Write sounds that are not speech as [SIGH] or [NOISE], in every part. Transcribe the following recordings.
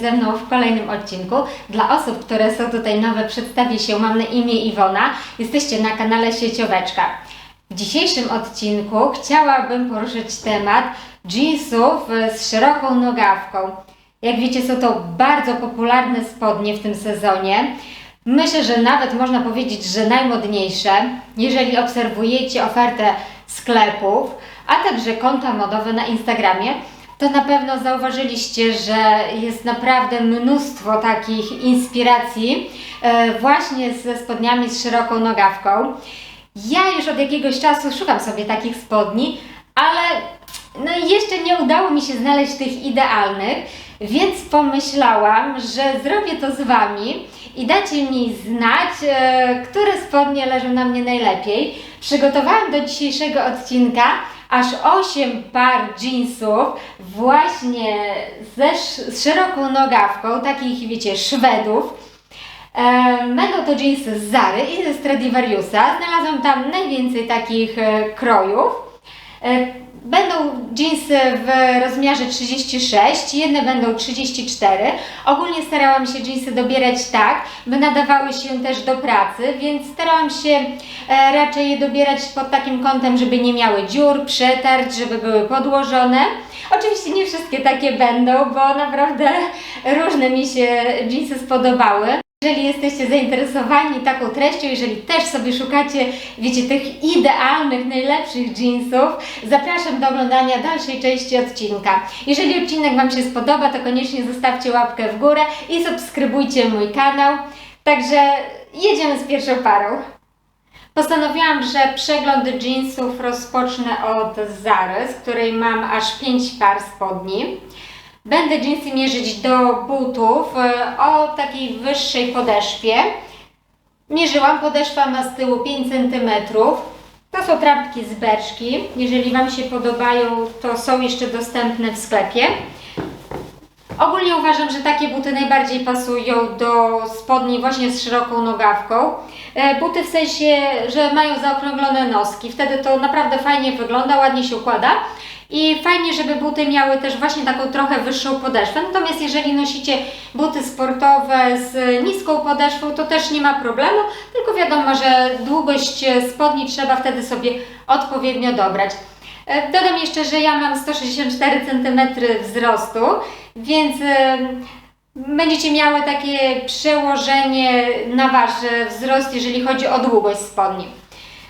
Ze mną w kolejnym odcinku. Dla osób, które są tutaj nowe, przedstawię się. Mam na imię Iwona. Jesteście na kanale Siecioweczka. W dzisiejszym odcinku chciałabym poruszyć temat jeansów e, z szeroką nogawką. Jak wiecie, są to bardzo popularne spodnie w tym sezonie. Myślę, że nawet można powiedzieć, że najmodniejsze, jeżeli obserwujecie ofertę sklepów, a także konta modowe na Instagramie, to na pewno zauważyliście, że jest naprawdę mnóstwo takich inspiracji e, właśnie ze spodniami z szeroką nogawką. Ja już od jakiegoś czasu szukam sobie takich spodni, ale no jeszcze nie udało mi się znaleźć tych idealnych, więc pomyślałam, że zrobię to z Wami i dacie mi znać, e, które spodnie leżą na mnie najlepiej. Przygotowałam do dzisiejszego odcinka aż 8 par jeansów właśnie ze, z szeroką nogawką, takich wiecie, Szwedów. E, Będą to jeansy z Zary i ze Stradivariusa. Znalazłam tam najwięcej takich e, krojów. E, Będą jeansy w rozmiarze 36, jedne będą 34. Ogólnie starałam się jeansy dobierać tak, by nadawały się też do pracy, więc starałam się e, raczej je dobierać pod takim kątem, żeby nie miały dziur, przetarć, żeby były podłożone. Oczywiście nie wszystkie takie będą, bo naprawdę różne mi się jeansy spodobały. Jeżeli jesteście zainteresowani taką treścią, jeżeli też sobie szukacie, wiecie, tych idealnych, najlepszych jeansów, zapraszam do oglądania dalszej części odcinka. Jeżeli odcinek Wam się spodoba, to koniecznie zostawcie łapkę w górę i subskrybujcie mój kanał. Także jedziemy z pierwszą parą. Postanowiłam, że przegląd jeansów rozpocznę od Zary, z której mam aż 5 par spodni. Będę jeansy mierzyć do butów e, o takiej wyższej podeszwie. Mierzyłam, podeszwa ma z tyłu 5 cm. To są trampki z beczki. Jeżeli Wam się podobają, to są jeszcze dostępne w sklepie. Ogólnie uważam, że takie buty najbardziej pasują do spodni właśnie z szeroką nogawką. E, Buty w sensie, że mają zaokrąglone noski. Wtedy to naprawdę fajnie wygląda, ładnie się układa. I fajnie, żeby buty miały też właśnie taką trochę wyższą podeszwę. Natomiast jeżeli nosicie buty sportowe z niską podeszwą, to też nie ma problemu, tylko wiadomo, że długość spodni trzeba wtedy sobie odpowiednio dobrać. E, Dodam jeszcze, że ja mam 164 cm wzrostu, więc e, będziecie miały takie przełożenie na Wasz e, wzrost, jeżeli chodzi o długość spodni.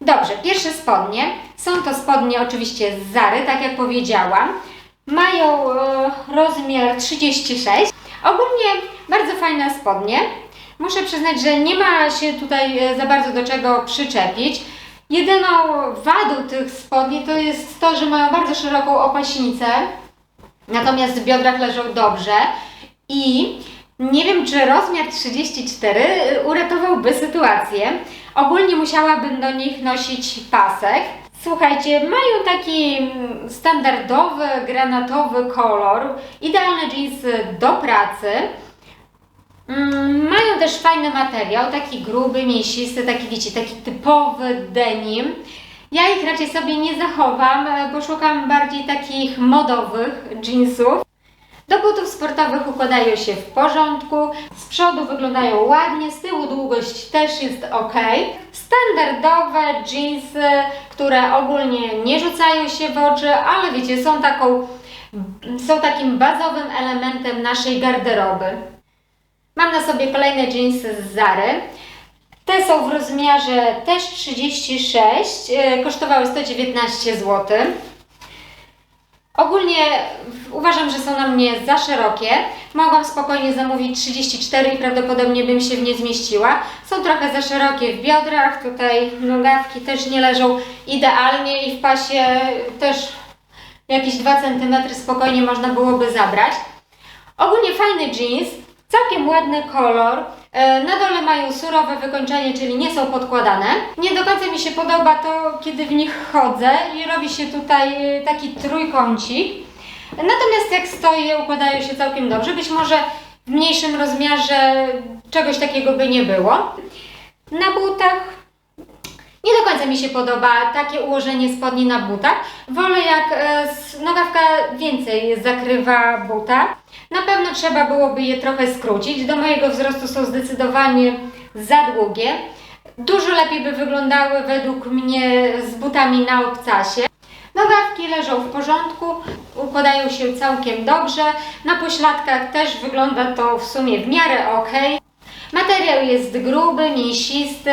Dobrze, pierwsze spodnie. Są to spodnie oczywiście z Zary, tak jak powiedziałam. Mają e, rozmiar 36. Ogólnie bardzo fajne spodnie. Muszę przyznać, że nie ma się tutaj e, za bardzo do czego przyczepić. Jedyną wadą tych spodni to jest to, że mają bardzo szeroką opaśnicę, natomiast w biodrach leżą dobrze i nie wiem, czy rozmiar 34 uratowałby sytuację. Ogólnie musiałabym do nich nosić pasek. Słuchajcie, mają taki standardowy, granatowy kolor, idealne jeansy do pracy. Mm, Mają też fajny materiał, taki gruby, mięsisty, taki wiecie, taki typowy denim. Ja ich raczej sobie nie zachowam, bo szukam bardziej takich modowych jeansów. Do butów sportowych układają się w porządku, z przodu wyglądają ładnie, z tyłu długość też jest ok. Standardowe jeansy, które ogólnie nie rzucają się w oczy, ale wiecie, są, taką, są takim bazowym elementem naszej garderoby. Mam na sobie kolejne jeansy z Zary. Te są w rozmiarze też 36, e, kosztowały 119 zł. Ogólnie uważam, że są na mnie za szerokie. Mogłam spokojnie zamówić 34 i prawdopodobnie bym się w nie zmieściła. Są trochę za szerokie w biodrach, tutaj nogawki też nie leżą idealnie i w pasie też jakieś 2 cm spokojnie można byłoby zabrać. Ogólnie fajny jeans, całkiem ładny kolor. E, Na dole mają surowe wykończenie, czyli nie są podkładane. Nie do końca mi się podoba to, kiedy w nich chodzę i robi się tutaj e, taki trójkącik. Natomiast jak stoję, układają się całkiem dobrze. Być może w mniejszym rozmiarze czegoś takiego by nie było. Na butach nie do końca mi się podoba takie ułożenie spodni na butach. Wolę jak e, nogawka więcej zakrywa buta. Na pewno trzeba byłoby je trochę skrócić. Do mojego wzrostu są zdecydowanie za długie. Dużo lepiej by wyglądały według mnie z butami na obcasie. Nogawki leżą w porządku, układają się całkiem dobrze. Na pośladkach też wygląda to w sumie w miarę ok. Materiał jest gruby, mięsisty,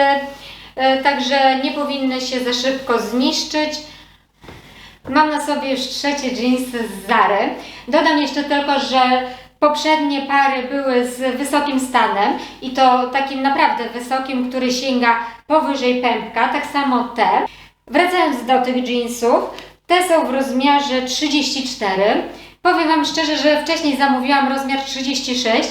także nie powinny się za szybko zniszczyć. Mam na sobie już trzecie jeansy z Zary. Dodam jeszcze tylko, że poprzednie pary były z wysokim stanem i to takim naprawdę wysokim, który sięga powyżej pępka, tak samo te. Wracając do tych jeansów, te są w rozmiarze 34. Powiem Wam szczerze, że wcześniej zamówiłam rozmiar 36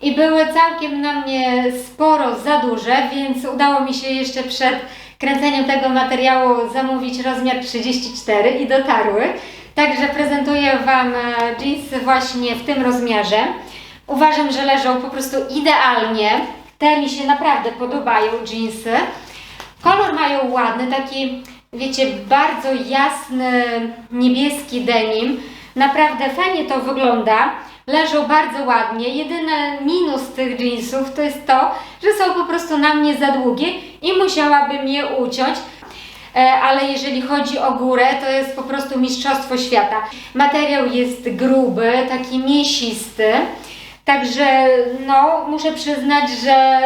i były całkiem na mnie sporo za duże, więc udało mi się jeszcze przed kręceniem tego materiału zamówić rozmiar 34 i dotarły. Także prezentuję Wam e, jeansy właśnie w tym rozmiarze. Uważam, że leżą po prostu idealnie. Te mi się naprawdę podobają jeansy. Kolor mają ładny, taki wiecie, bardzo jasny niebieski denim. Naprawdę fajnie to wygląda. Leżą bardzo ładnie. Jedyny minus tych jeansów to jest to, że są po prostu na mnie za długie i musiałabym je uciąć. E, ale jeżeli chodzi o górę, to jest po prostu mistrzostwo świata. Materiał jest gruby, taki mięsisty. Także no, muszę przyznać, że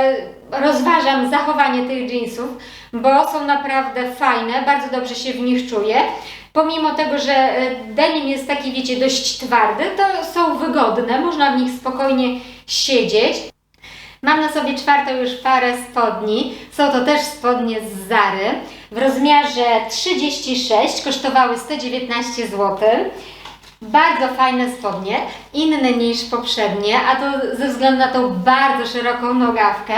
rozważam zachowanie tych jeansów, bo są naprawdę fajne, bardzo dobrze się w nich czuję. Pomimo tego, że e, denim jest taki, wiecie, dość twardy, to są wygodne, można w nich spokojnie siedzieć. Mam na sobie czwartą już parę spodni. Są to też spodnie z Zary w rozmiarze 36, kosztowały 119 zł. Bardzo fajne spodnie, inne niż poprzednie, a to ze względu na tą bardzo szeroką nogawkę.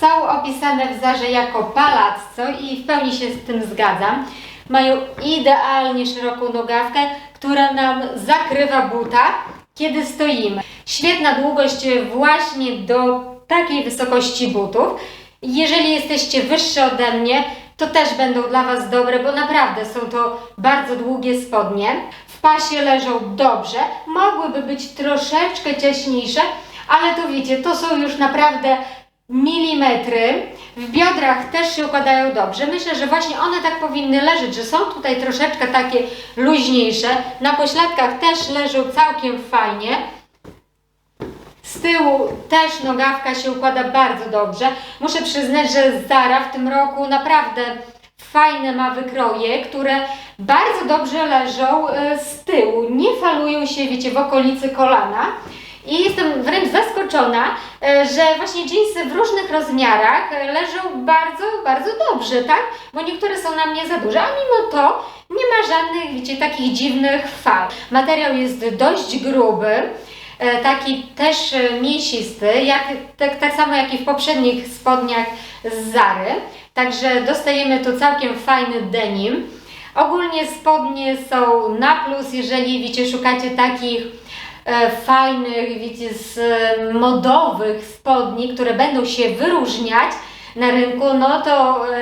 Są opisane w Zarze jako palazzo i w pełni się z tym zgadzam. Mają idealnie szeroką nogawkę, która nam zakrywa buta, kiedy stoimy. Świetna długość właśnie do takiej wysokości butów. Jeżeli jesteście wyższe ode mnie, to też będą dla Was dobre, bo naprawdę są to bardzo długie spodnie. W pasie leżą dobrze, mogłyby być troszeczkę ciaśniejsze, ale to wiecie, to są już naprawdę milimetry. W biodrach też się układają dobrze. Myślę, że właśnie one tak powinny leżeć, że są tutaj troszeczkę takie luźniejsze. Na pośladkach też leżą całkiem fajnie. Z tyłu też nogawka się układa bardzo dobrze. Muszę przyznać, że Zara w tym roku naprawdę fajne ma wykroje, które bardzo dobrze leżą e, z tyłu. Nie falują się, wiecie, w okolicy kolana. I jestem wręcz zaskoczona, e, że właśnie jeansy w różnych rozmiarach e, leżą bardzo, bardzo dobrze, tak? Bo niektóre są na mnie za duże, a mimo to nie ma żadnych, wiecie, takich dziwnych fal. Materiał jest dość gruby, e, taki też mięsisty, jak, tak, tak samo jak i w poprzednich spodniach z Zary. Także dostajemy tu całkiem fajny denim. Ogólnie spodnie są na plus, jeżeli wiecie, szukacie takich fajnych, wiecie, z e, modowych spodni, które będą się wyróżniać na rynku, no to e,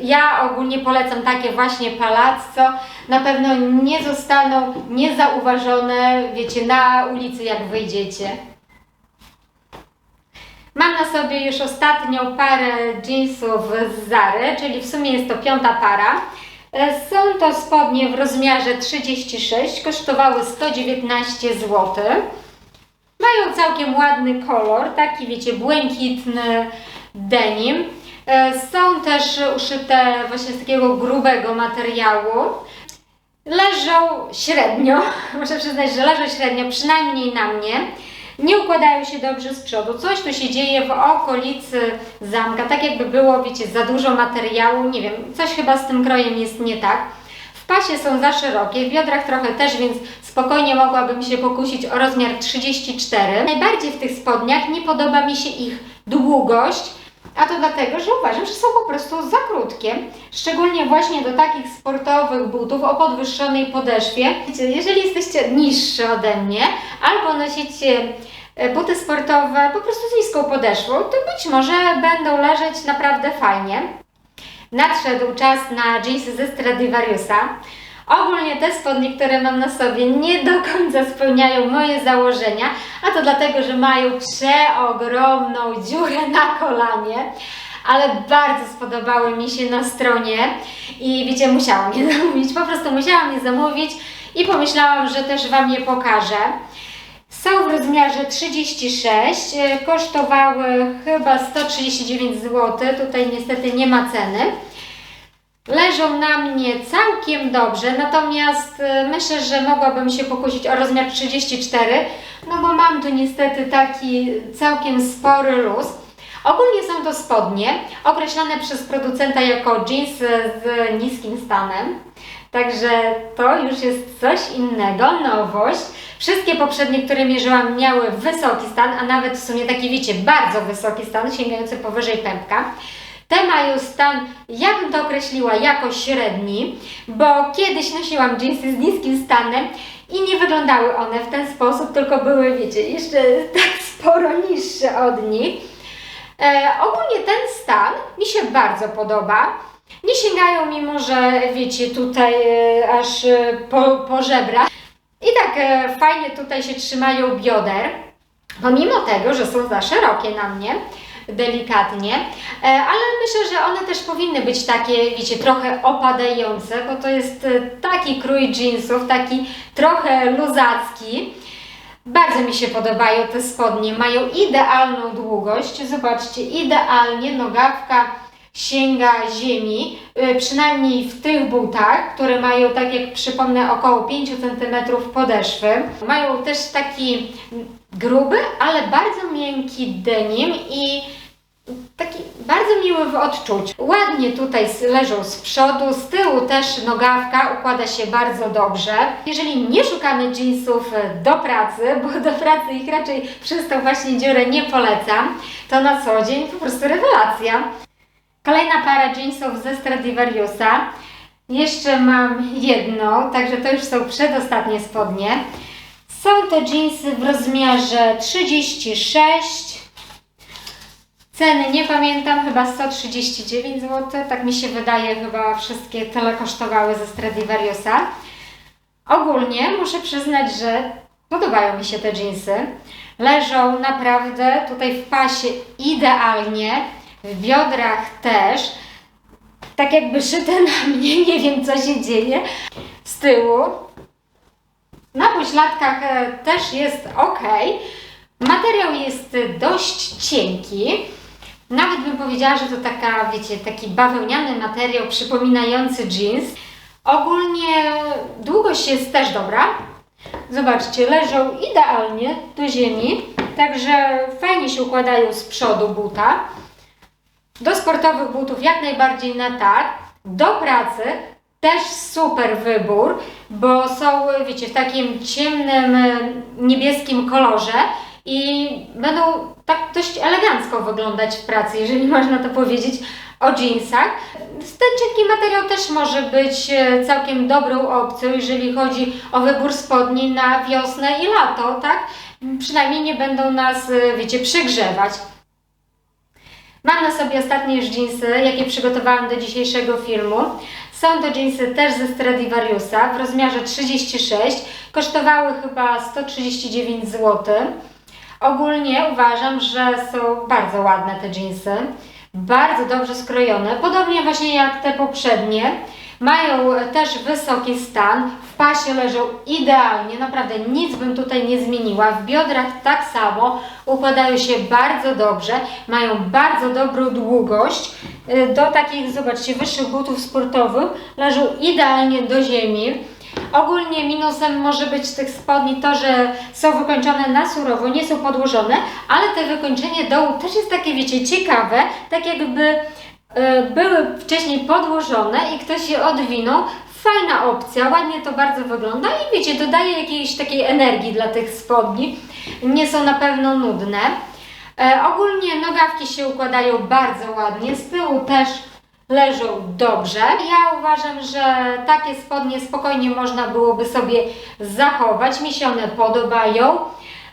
ja ogólnie polecam takie właśnie palazzo. Na pewno nie zostaną niezauważone, wiecie, na ulicy jak wyjdziecie. Mam na sobie już ostatnią parę jeansów z Zary, czyli w sumie jest to piąta para. E, Są to spodnie w rozmiarze 36, kosztowały 119 zł. Mają całkiem ładny kolor, taki wiecie, błękitny denim. E, Są też uszyte właśnie z takiego grubego materiału. Leżą średnio, [LAUGHS] muszę przyznać, że leżą średnio, przynajmniej na mnie. Nie układają się dobrze z przodu. Coś tu się dzieje w okolicy zamka, tak jakby było, wiecie, za dużo materiału, nie wiem, coś chyba z tym krojem jest nie tak. W pasie są za szerokie, w biodrach trochę też, więc spokojnie mogłabym się pokusić o rozmiar 34. Najbardziej w tych spodniach nie podoba mi się ich długość, a to dlatego, że uważam, że są po prostu za krótkie. Szczególnie właśnie do takich sportowych butów o podwyższonej podeszwie. Jeżeli jesteście niższy ode mnie albo nosicie e, buty sportowe po prostu z niską podeszwą, to być może będą leżeć naprawdę fajnie. nadszedł czas na jeansy ze Stradivariusa. Ogólnie te spodnie, które mam na sobie, nie do końca spełniają moje założenia, a to dlatego, że mają przeogromną dziurę na kolanie, ale bardzo spodobały mi się na stronie i wiecie, musiałam je [LAUGHS] zamówić, po prostu musiałam je zamówić i pomyślałam, że też Wam je pokażę. Są w rozmiarze 36, e, kosztowały chyba 139 zł, tutaj niestety nie ma ceny. Leżą na mnie całkiem dobrze, natomiast e, myślę, że mogłabym się pokusić o rozmiar 34, no bo mam tu niestety taki całkiem spory luz. Ogólnie są to spodnie określane przez producenta jako jeans z niskim stanem. Także to już jest coś innego, nowość. Wszystkie poprzednie, które mierzyłam, miały wysoki stan, a nawet w sumie taki, wiecie, bardzo wysoki stan, sięgający powyżej pępka. Te mają stan, ja bym to określiła jako średni, bo kiedyś nosiłam jeansy z niskim stanem i nie wyglądały one w ten sposób, tylko były, wiecie, jeszcze [LAUGHS] tak sporo niższe od nich. E, ogólnie ten stan mi się bardzo podoba. Nie sięgają mimo, że wiecie, tutaj e, aż e, po, po żebra. I tak e, fajnie tutaj się trzymają bioder, pomimo tego, że są za szerokie na mnie, delikatnie, e, ale myślę, że one też powinny być takie, wiecie, trochę opadające, bo to jest e, taki krój jeansów, taki trochę luzacki. Bardzo mi się podobają te spodnie, mają idealną długość, zobaczcie, idealnie nogawka sięga ziemi, y, przynajmniej w tych butach, które mają, tak jak przypomnę, około 5 cm podeszwy. Mają też taki gruby, ale bardzo miękki denim i taki bardzo miły w odczuciu. Ładnie tutaj leżą z przodu, z tyłu też nogawka układa się bardzo dobrze. Jeżeli nie szukamy jeansów e, do pracy, [LAUGHS] bo do pracy ich raczej przez tą właśnie dziurę nie polecam, to na co dzień po prostu rewelacja. Kolejna para jeansów ze Stradivariusa. Jeszcze mam jedną, także to już są przedostatnie spodnie. Są to jeansy w rozmiarze 36. Ceny nie pamiętam, chyba 139 zł, tak mi się wydaje, chyba wszystkie tyle kosztowały ze Stradivariusa. Ogólnie muszę przyznać, że podobają mi się te jeansy. Leżą naprawdę tutaj w pasie idealnie, w biodrach też. Tak jakby szyte na mnie, nie wiem co się dzieje. Z tyłu. Na pośladkach e, też jest ok. Materiał jest dość cienki. Nawet bym powiedziała, że to taka, wiecie, taki bawełniany materiał przypominający jeans. Ogólnie długość jest też dobra. Zobaczcie, leżą idealnie do ziemi, także fajnie się układają z przodu buta. Do sportowych butów jak najbardziej na tak. Do pracy też super wybór, bo są, wiecie, w takim ciemnym, niebieskim kolorze i będą tak dość elegancko wyglądać w pracy, jeżeli można to powiedzieć o jeansach. Ten cienki materiał też może być e, całkiem dobrą opcją, jeżeli chodzi o wybór spodni na wiosnę i lato, tak? Przynajmniej nie będą nas, e, wiecie, przygrzewać. Mam na sobie ostatnie już jakie przygotowałam do dzisiejszego filmu. Są to jeansy też ze Stradivariusa w rozmiarze 36. Kosztowały chyba 139 zł. Ogólnie uważam, że są bardzo ładne te jeansy. Bardzo dobrze skrojone, podobnie właśnie jak te poprzednie. Mają też wysoki stan, w pasie leżą idealnie, naprawdę nic bym tutaj nie zmieniła. W biodrach tak samo, układają się bardzo dobrze, mają bardzo dobrą długość. Y, Do takich, zobaczcie, wyższych butów sportowych leżą idealnie do ziemi. Ogólnie minusem może być tych spodni to, że są wykończone na surowo, nie są podłożone, ale te wykończenie dołu też jest takie, wiecie, ciekawe, tak jakby e, były wcześniej podłożone i ktoś je odwinął. Fajna opcja, ładnie to bardzo wygląda i wiecie, dodaje jakiejś takiej energii dla tych spodni. Nie są na pewno nudne. E, ogólnie nogawki się układają bardzo ładnie, z tyłu też leżą dobrze. Ja uważam, że takie spodnie spokojnie można byłoby sobie zachować. Mi się one podobają.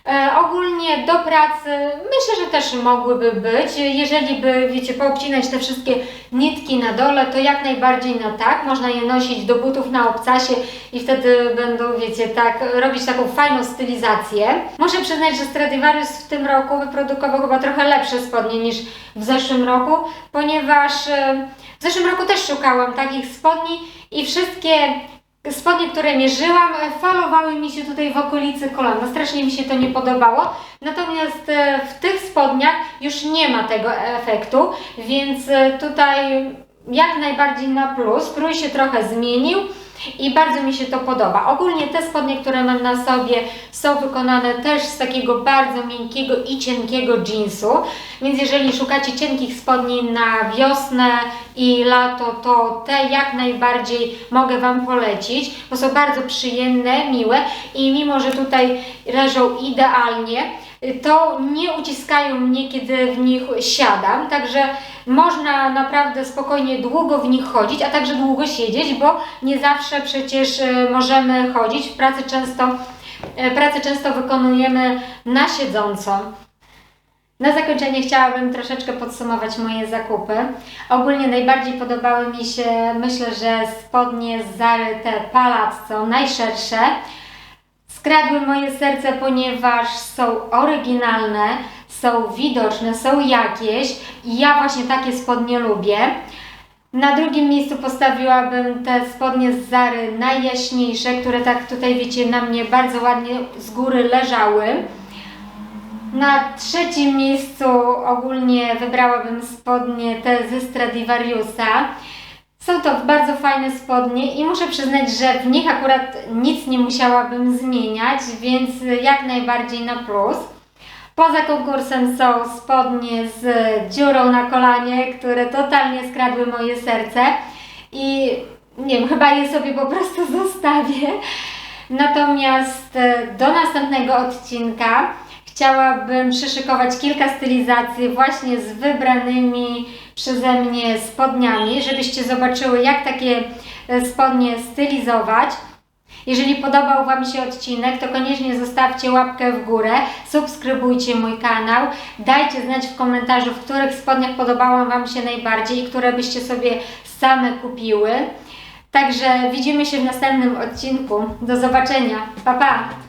E, ogólnie do pracy myślę, że też mogłyby być. Jeżeli by, wiecie, poobcinać te wszystkie nitki na dole, to jak najbardziej na tak. Można je nosić do butów na obcasie i wtedy będą, wiecie, tak, robić taką fajną stylizację. Muszę przyznać, że Stradivarius w tym roku wyprodukował chyba trochę lepsze spodnie niż w zeszłym roku, ponieważ e, w zeszłym roku też szukałam takich spodni i wszystkie spodnie, które mierzyłam, e, falowały mi się tutaj w okolicy kolana. Strasznie mi się to nie podobało. Natomiast e, w tych spodniach już nie ma tego efektu, więc e, tutaj jak najbardziej na plus. Krój się trochę zmienił. I bardzo mi się to podoba. Ogólnie te spodnie, które mam na sobie, są wykonane też z takiego bardzo miękkiego i cienkiego jeansu. Więc jeżeli szukacie cienkich spodni na wiosnę i lato, to te jak najbardziej mogę Wam polecić, bo są bardzo przyjemne, miłe i mimo, że tutaj leżą idealnie, to nie uciskają mnie, kiedy w nich siadam, także można naprawdę spokojnie długo w nich chodzić, a także długo siedzieć, bo nie zawsze przecież e, możemy chodzić. W pracy często, e, pracę często wykonujemy na siedząco. Na zakończenie chciałabym troszeczkę podsumować moje zakupy. Ogólnie najbardziej podobały mi się, myślę, że spodnie z Zary te Palazzo, najszersze. Skradły moje serce, ponieważ są oryginalne, są widoczne, są jakieś i ja właśnie takie spodnie lubię. Na drugim miejscu postawiłabym te spodnie z Zary najjaśniejsze, które tak tutaj wiecie na mnie bardzo ładnie z góry leżały. Na trzecim miejscu ogólnie wybrałabym spodnie te ze Stradivariusa. Są to bardzo fajne spodnie i muszę przyznać, że w nich akurat nic nie musiałabym zmieniać, więc jak najbardziej na plus. Poza konkursem są spodnie z dziurą na kolanie, które totalnie skradły moje serce i nie wiem, chyba je sobie po prostu [LAUGHS] zostawię. Natomiast e, do następnego odcinka chciałabym przyszykować kilka stylizacji właśnie z wybranymi przeze mnie spodniami, żebyście zobaczyły jak takie e, spodnie stylizować. Jeżeli podobał Wam się odcinek, to koniecznie zostawcie łapkę w górę, subskrybujcie mój kanał, dajcie znać w komentarzu, w których spodniach podobało Wam się najbardziej i które byście sobie same kupiły. Także widzimy się w następnym odcinku. Do zobaczenia. Pa, pa!